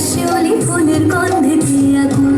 শিউলি ফুলের গন্ধে দিয়ে আগুন